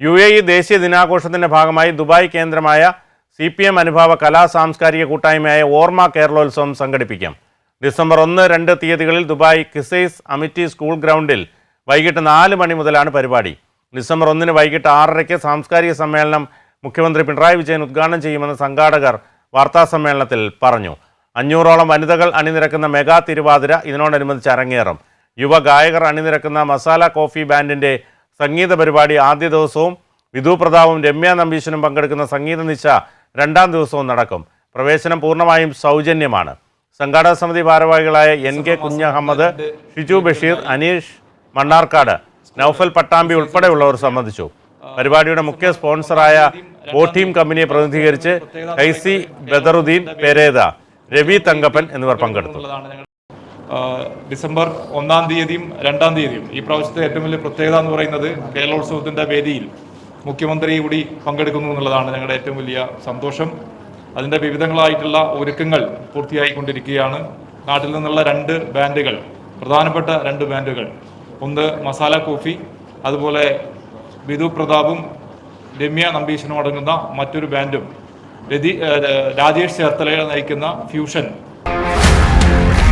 U A E ദേശീയ ദിനാഘോഷത്തിന്റെ ഭാഗമായി ദുബായ് കേന്ദ്രമായ സി പി എം അനുഭാവ കലാ സാംസ്കാരിക കൂട്ടായ്മയായ ഓർമ്മ കേരളോത്സവം സംഘടിപ്പിക്കും. ഡിസംബർ ഒന്ന് രണ്ട് തീയതികളിൽ ദുബായ് കിസൈസ് അമിറ്റി സ്കൂൾ ഗ്രൗണ്ടിൽ വൈകിട്ട് നാല് മണി മുതലാണ് പരിപാടി. ഡിസംബർ ഒന്നിന് വൈകിട്ട് ആറരയ്ക്ക് സാംസ്കാരിക സമ്മേളനം മുഖ്യമന്ത്രി പിണറായി വിജയൻ ഉദ്ഘാടനം ചെയ്യുമെന്ന് സംഘാടകർ വാർത്താസമ്മേളനത്തിൽ പറഞ്ഞു. അഞ്ഞൂറോളം വനിതകൾ അണിനിരക്കുന്ന മെഗാ തിരുവാതിര ഇതിനോടനുബന്ധിച്ച് അരങ്ങേറും. യുവ ഗായകർ അണിനിരക്കുന്ന മസാല കോഫി ബാൻഡിന്റെ സംഗീത പരിപാടി ആദ്യ ദിവസവും വിധു പ്രതാപും രമ്യ നമ്പീശനും പങ്കെടുക്കുന്ന സംഗീത നിശ രണ്ടാം ദിവസവും നടക്കും. പ്രവേശനം പൂർണമായും സൗജന്യമാണ്. സംഘാടക സമിതി ഭാരവാഹികളായ എൻ കെ കുഞ്ഞഹമ്മദ് ഷിജു ബഷീർ അനീഷ് മണ്ണാർക്കാട് നൌഫൽ പട്ടാമ്പി ഉൾപ്പെടെയുള്ളവർ സംബന്ധിച്ചു. പരിപാടിയുടെ മുഖ്യ സ്പോൺസറായ ബോട്ടീം കമ്പനിയെ പ്രതിനിധീകരിച്ച് കൈസി ബദറുദ്ദീൻ പെരേദ രവി തങ്കപ്പൻ എന്നിവർ പങ്കെടുത്തു. ഡിസംബർ ഒന്നാം തീയതിയും രണ്ടാം തീയതിയും ഈ പ്രാവശ്യത്തെ ഏറ്റവും വലിയ പ്രത്യേകത എന്ന് പറയുന്നത് കേരളോത്സവത്തിന്റെ വേദിയിൽ മുഖ്യമന്ത്രി കൂടി പങ്കെടുക്കുന്നു എന്നുള്ളതാണ് ഞങ്ങളുടെ ഏറ്റവും വലിയ സന്തോഷം. അതിന്റെ വിവിധങ്ങളായിട്ടുള്ള ഒരുക്കങ്ങൾ പൂർത്തിയായിക്കൊണ്ടിരിക്കുകയാണ്. നാട്ടിൽ നിന്നുള്ള രണ്ട് ബാൻഡുകൾ പ്രധാനപ്പെട്ട രണ്ട് ബാൻഡുകൾ ഒന്ന് മസാല കോഫി അതുപോലെ വിധു പ്രതാപും രമ്യ നമ്പീശനും അടങ്ങുന്ന മറ്റൊരു ബാൻഡും രതി രാജേഷ് ചേർത്തലയെ നയിക്കുന്ന fusion.